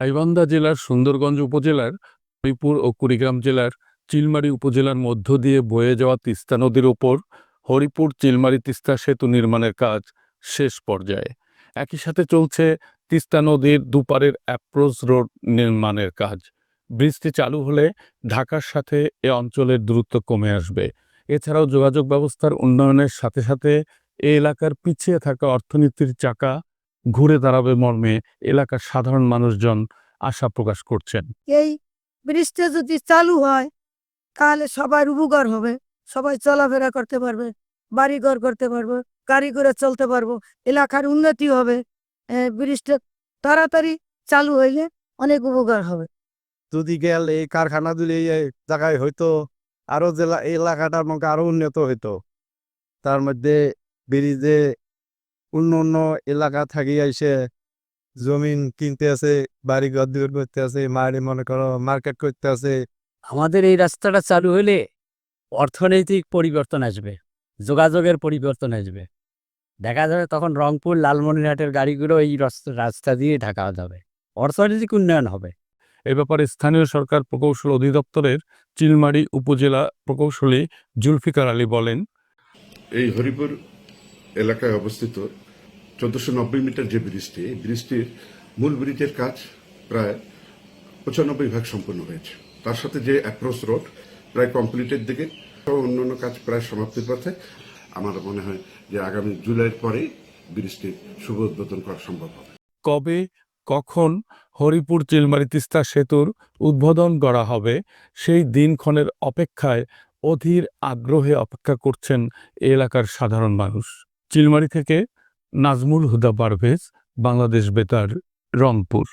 গাইবান্ধা জেলার সুন্দরগঞ্জ উপজেলার হরিপুর ও কুড়িগ্রাম জেলার চিলমারি উপজেলার মধ্য দিয়ে বয়ে যাওয়া তিস্তা নদীর ওপর হরিপুর চিলমারি তিস্তা সেতু নির্মাণের কাজ শেষ পর্যায়ে। একই সাথে চলছে তিস্তা নদীর দুপারের অ্যাপ্রোচ রোড নির্মাণের কাজ। ব্রিজটি চালু হলে ঢাকার সাথে এ অঞ্চলের দূরত্ব কমে আসবে। এছাড়াও যোগাযোগ ব্যবস্থার উন্নয়নের সাথে সাথে এ এলাকার পিছিয়ে থাকা অর্থনীতির চাকা ঘুরে দাঁড়াবে মর্মে এলাকার সাধারণ মানুষজন আশা প্রকাশ করছেন। এই ব্রিজটা যদি চালু হয় তাহলে সবার উপকার হবে। সবাই চলাফেরা করতে পারবে বাড়ি ঘর করতে পারব গাড়ি করে চলতে পারব এলাকার উন্নতি হবে। ব্রিজটা তাড়াতাড়ি চালু হইলে অনেক উপকার হবে। যদি গেল এই কারখানা যদি এই জায়গায় হইতো আরও জেলা এই এলাকাটার মধ্যে আরও উন্নত হইতো। তার মধ্যে ব্রিজে অন্য অন্য এলাকা থাকি আইসে জমিন কিনতে আছে বাড়ি ঘর দূর করতে আছে মারি মনে করো মার্কেট করতে আছে। আমাদের এই রাস্তাটা চালু হলে অর্থনৈতিক পরিবর্তন আসবে যোগাযোগের পরিবর্তন আসবে। দেখা যাবে তখন রংপুর লালমনিরহাটের গাড়িগুলো এই রাস্তা- রাস্তা দিয়ে ঢাকা যাবে অর্থনৈতিক উন্নয়ন হবে। এ ব্যাপারে স্থানীয় সরকার প্রকৌশল অধিদপ্তরের চিলমারি উপজেলা প্রকৌশলী জুলফিকার আলী বলেন এই হরিপুর এলাকায় অবস্থিত চোদ্দশো নব্বই মিটার যে ব্রিজটি, এই ব্রিজটির মূল ব্রিজের কাজ প্রায় পঁচানব্বই ভাগ সম্পন্ন হয়েছে। তার সাথে যে অ্যাপ্রোচ রোড প্রায় কমপ্লিটের দিকে অন্যান্য কাজ প্রায় সমাপ্তির পথে। আমার মনে হয় যে আগামী জুলাইয়ের পরেই ব্রিজটির শুভ উদ্বোধন করা সম্ভব হবে। কবে, কখন হরিপুর চিলমারি তিস্তা সেতুর উদ্বোধন করা হবে, সেই দিনক্ষণের অপেক্ষায় অধীর আগ্রহে অপেক্ষা করছেন এলাকার সাধারণ মানুষ। চিলমারি থেকে নাজমুল হুদা পারভেজ বাংলাদেশ বেতার রংপুর।